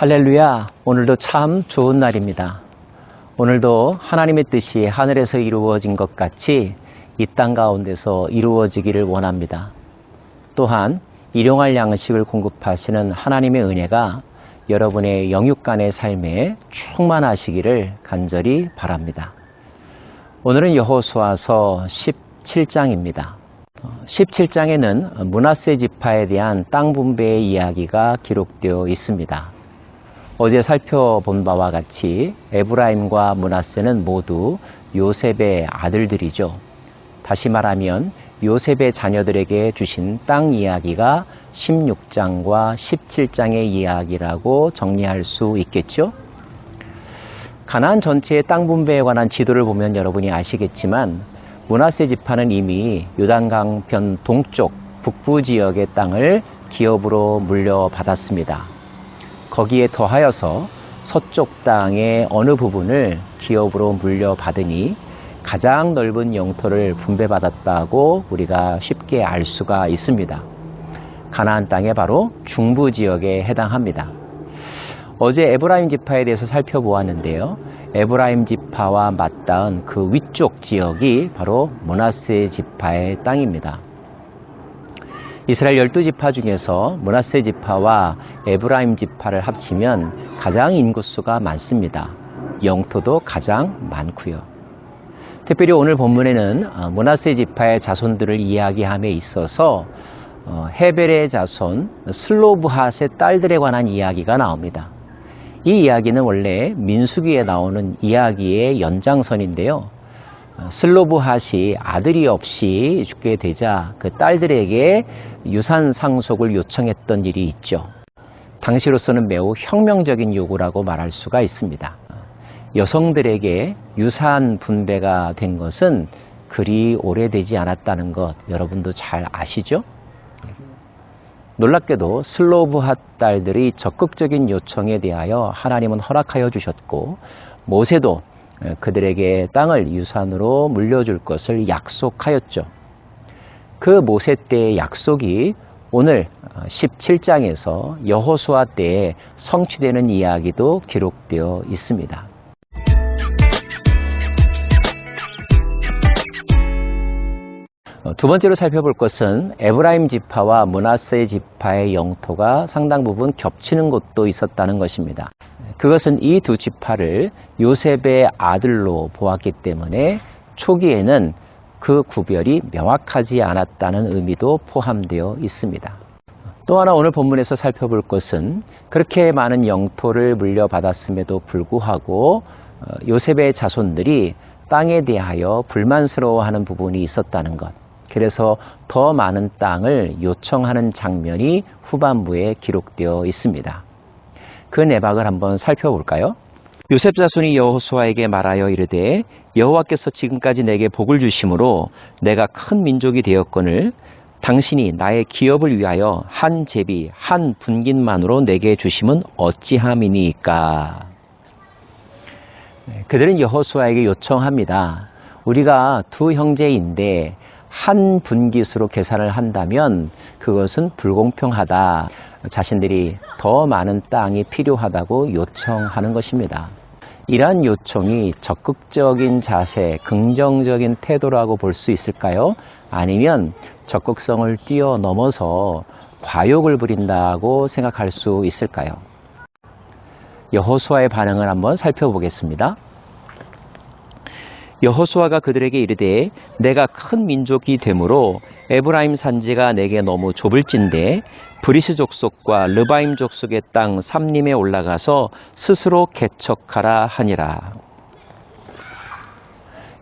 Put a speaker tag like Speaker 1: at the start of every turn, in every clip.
Speaker 1: 할렐루야, 오늘도 참 좋은 날입니다. 오늘도 하나님의 뜻이 하늘에서 이루어진 것 같이 이 땅 가운데서 이루어지기를 원합니다. 또한 일용할 양식을 공급하시는 하나님의 은혜가 여러분의 영육간의 삶에 충만하시기를 간절히 바랍니다. 오늘은 여호수아서 17장입니다. 17장에는 문하세 지파에 대한 땅 분배의 이야기가 기록되어 있습니다. 어제 살펴본 바와 같이 에브라임과 문하세는 모두 요셉의 아들들이죠. 다시 말하면 요셉의 자녀들에게 주신 땅 이야기가 16장과 17장의 이야기라고 정리할 수 있겠죠. 가나안 전체의 땅 분배에 관한 지도를 보면 여러분이 아시겠지만 문하세 지파는 이미 요단강 편 동쪽 북부 지역의 땅을 기업으로 물려받았습니다. 거기에 더하여서 서쪽 땅의 어느 부분을 기업으로 물려받으니 가장 넓은 영토를 분배받았다고 우리가 쉽게 알 수가 있습니다. 가나안 땅의 바로 중부 지역에 해당합니다. 어제 에브라임 지파에 대해서 살펴보았는데요. 에브라임 지파와 맞닿은 그 위쪽 지역이 바로 모나세 지파의 땅입니다. 이스라엘 열두 지파 중에서 모나세 지파와 에브라임 지파를 합치면 가장 인구수가 많습니다. 영토도 가장 많고요. 특별히 오늘 본문에는 모나세 지파의 자손들을 이야기함에 있어서 어, 헤벨의 자손 슬로브핫의 딸들에 관한 이야기가 나옵니다. 이 이야기는 원래 민수기에 나오는 이야기의 연장선인데요. 어, 슬로브핫이 아들이 없이 죽게 되자 그 딸들에게 유산 상속을 요청했던 일이 있죠. 당시로서는 매우 혁명적인 요구라고 말할 수가 있습니다. 여성들에게 유산 분배가 된 것은 그리 오래되지 않았다는 것 여러분도 잘 아시죠? 놀랍게도 슬로브핫 딸들이 적극적인 요청에 대하여 하나님은 허락하여 주셨고 모세도 그들에게 땅을 유산으로 물려줄 것을 약속하였죠. 그 모세 때의 약속이 오늘 17장에서 여호수아 때에 성취되는 이야기도 기록되어 있습니다. 어, 두 번째로 살펴볼 것은 에브라임 지파와 문하세 지파의 영토가 상당 부분 겹치는 곳도 있었다는 것입니다. 그것은 이 두 지파를 요셉의 아들로 보았기 때문에 초기에는 그 구별이 명확하지 않았다는 의미도 포함되어 있습니다. 또 하나 오늘 본문에서 살펴볼 것은 그렇게 많은 영토를 물려받았음에도 불구하고 어, 요셉의 자손들이 땅에 대하여 불만스러워하는 부분이 있었다는 것. 그래서 더 많은 땅을 요청하는 장면이 후반부에 기록되어 있습니다. 그 내박을 한번 살펴볼까요? 요셉 자손이 여호수아에게 말하여 이르되 여호와께서 지금까지 내게 복을 주심으로 내가 큰 민족이 되었거늘 당신이 나의 기업을 위하여 한 제비 한 분긴만으로 내게 주심은 어찌함이니까 네, 그들은 여호수아에게 요청합니다. 우리가 두 형제인데 한 분기수로 계산을 한다면 그것은 불공평하다. 자신들이 더 많은 땅이 필요하다고 요청하는 것입니다. 이러한 요청이 적극적인 자세, 긍정적인 태도라고 볼 수 있을까요? 아니면 적극성을 뛰어넘어서 과욕을 부린다고 생각할 수 있을까요? 여호수아의 반응을 한번 살펴보겠습니다. 여호수아가 그들에게 이르되 내가 큰 민족이 되므로 에브라임 산지가 내게 너무 좁을진데 브리스 족속과 르바임 족속의 땅 삼림에 올라가서 스스로 개척하라 하니라.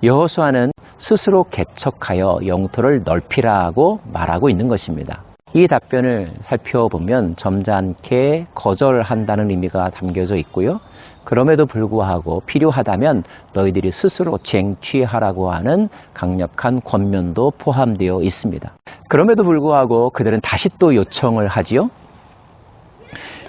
Speaker 1: 여호수아는 스스로 개척하여 영토를 넓히라고 말하고 있는 것입니다. 이 답변을 살펴보면 점잖게 거절한다는 의미가 담겨져 있고요. 그럼에도 불구하고 필요하다면 너희들이 스스로 쟁취하라고 하는 강력한 권면도 포함되어 있습니다. 그럼에도 불구하고 그들은 다시 또 요청을 하지요.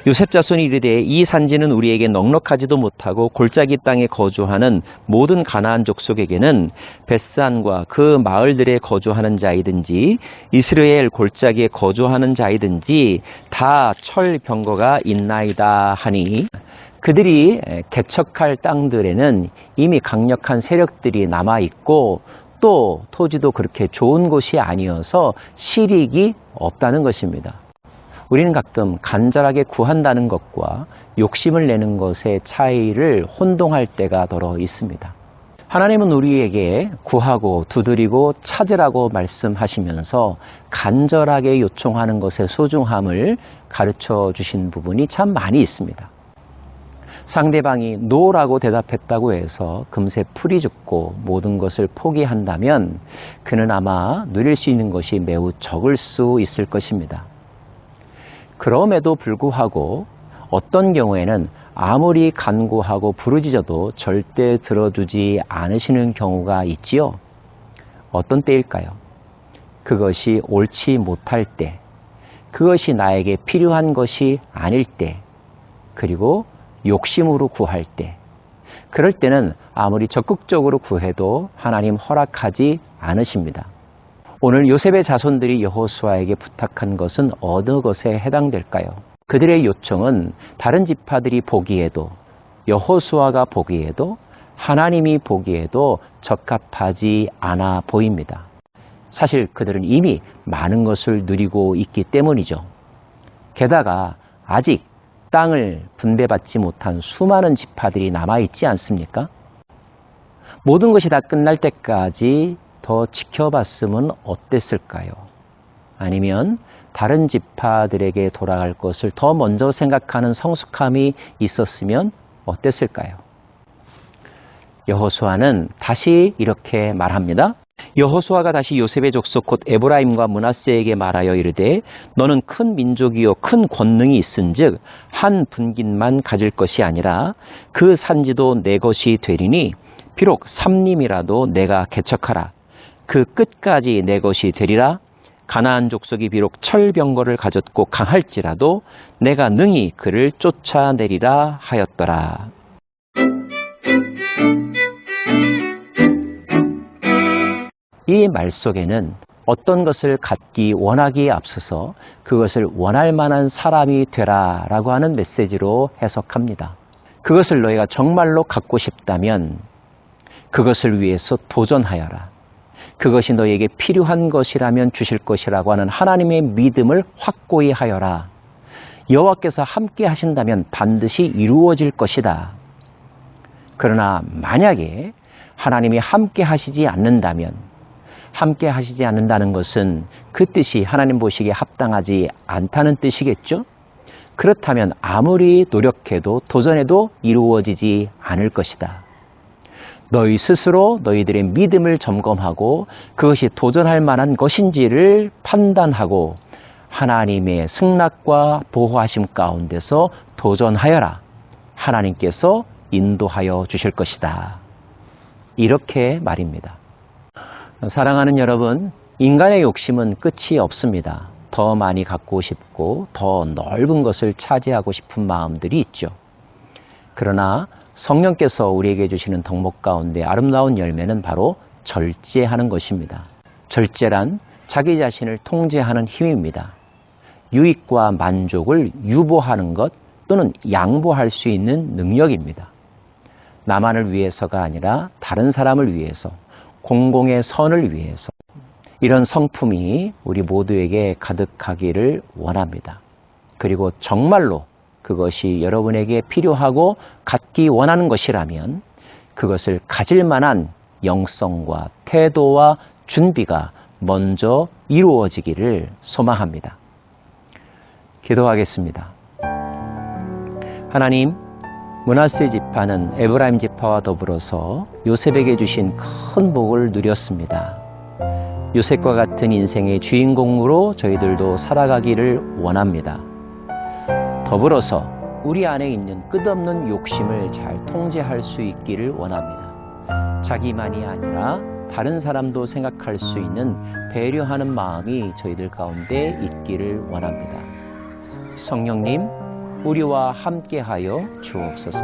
Speaker 1: 요셉 자손이 이르되 이 산지는 우리에게 넉넉하지도 못하고 골짜기 땅에 거주하는 모든 가나안 족속에게는 벳산과 그 마을들에 거주하는 자이든지 이스라엘 골짜기에 거주하는 자이든지 다 철병거가 있나이다 하니 그들이 개척할 땅들에는 이미 강력한 세력들이 남아 있고 또 토지도 그렇게 좋은 곳이 아니어서 실익이 없다는 것입니다. 우리는 가끔 간절하게 구한다는 것과 욕심을 내는 것의 차이를 혼동할 때가 더러 있습니다. 하나님은 우리에게 구하고 두드리고 찾으라고 말씀하시면서 간절하게 요청하는 것의 소중함을 가르쳐 주신 부분이 참 많이 있습니다. 상대방이 노라고 대답했다고 해서 금세 풀이 죽고 모든 것을 포기한다면 그는 아마 누릴 수 있는 것이 매우 적을 수 있을 것입니다. 그럼에도 불구하고 어떤 경우에는 아무리 간구하고 부르짖어도 절대 들어주지 않으시는 경우가 있지요. 어떤 때일까요? 그것이 옳지 못할 때, 그것이 나에게 필요한 것이 아닐 때, 그리고 욕심으로 구할 때, 그럴 때는 아무리 적극적으로 구해도 하나님 허락하지 않으십니다. 오늘 요셉의 자손들이 여호수아에게 부탁한 것은 어느 것에 해당될까요? 그들의 요청은 다른 지파들이 보기에도 여호수아가 보기에도 하나님이 보기에도 적합하지 않아 보입니다. 사실 그들은 이미 많은 것을 누리고 있기 때문이죠. 게다가 아직 땅을 분배받지 못한 수많은 지파들이 남아있지 않습니까? 모든 것이 다 끝날 때까지 더 지켜봤으면 어땠을까요? 아니면 다른 지파들에게 돌아갈 것을 더 먼저 생각하는 성숙함이 있었으면 어땠을까요? 여호수아는 다시 이렇게 말합니다. 여호수아가 다시 요셉의 족속 곧 에브라임과 문하세에게 말하여 이르되 너는 큰 민족이요 큰 권능이 있은즉 한 분깃만 가질 것이 아니라 그 산지도 내 것이 되리니 비록 삼림이라도 내가 개척하라 그 끝까지 내 것이 되리라 가나안 족속이 비록 철병거를 가졌고 강할지라도 내가 능히 그를 쫓아내리라 하였더라. 이 말 속에는 어떤 것을 갖기 원하기에 앞서서 그것을 원할 만한 사람이 되라 라고 하는 메시지로 해석합니다. 그것을 너희가 정말로 갖고 싶다면 그것을 위해서 도전하여라. 그것이 너에게 필요한 것이라면 주실 것이라고 하는 하나님의 믿음을 확고히 하여라. 여호와께서 함께 하신다면 반드시 이루어질 것이다. 그러나 만약에 하나님이 함께 하시지 않는다면 함께 하시지 않는다는 것은 그 뜻이 하나님 보시기에 합당하지 않다는 뜻이겠죠? 그렇다면 아무리 노력해도 도전해도 이루어지지 않을 것이다. 너희 스스로 너희들의 믿음을 점검하고 그것이 도전할 만한 것인지를 판단하고 하나님의 승낙과 보호하심 가운데서 도전하여라. 하나님께서 인도하여 주실 것이다. 이렇게 말입니다. 사랑하는 여러분, 인간의 욕심은 끝이 없습니다. 더 많이 갖고 싶고 더 넓은 것을 차지하고 싶은 마음들이 있죠. 그러나 성령께서 우리에게 주시는 덕목 가운데 아름다운 열매는 바로 절제하는 것입니다. 절제란 자기 자신을 통제하는 힘입니다. 유익과 만족을 유보하는 것 또는 양보할 수 있는 능력입니다. 나만을 위해서가 아니라 다른 사람을 위해서, 공공의 선을 위해서 이런 성품이 우리 모두에게 가득하기를 원합니다. 그리고 정말로 그것이 여러분에게 필요하고 갖기 원하는 것이라면 그것을 가질 만한 영성과 태도와 준비가 먼저 이루어지기를 소망합니다. 기도하겠습니다. 하나님, 문하세 지파는 에브라임 지파와 더불어서 요셉에게 주신 큰 복을 누렸습니다. 요셉과 같은 인생의 주인공으로 저희들도 살아가기를 원합니다. 더불어서 우리 안에 있는 끝없는 욕심을 잘 통제할 수 있기를 원합니다. 자기만이 아니라 다른 사람도 생각할 수 있는 배려하는 마음이 저희들 가운데 있기를 원합니다. 성령님, 우리와 함께하여 주옵소서.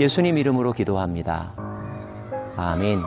Speaker 1: 예수님 이름으로 기도합니다. 아멘.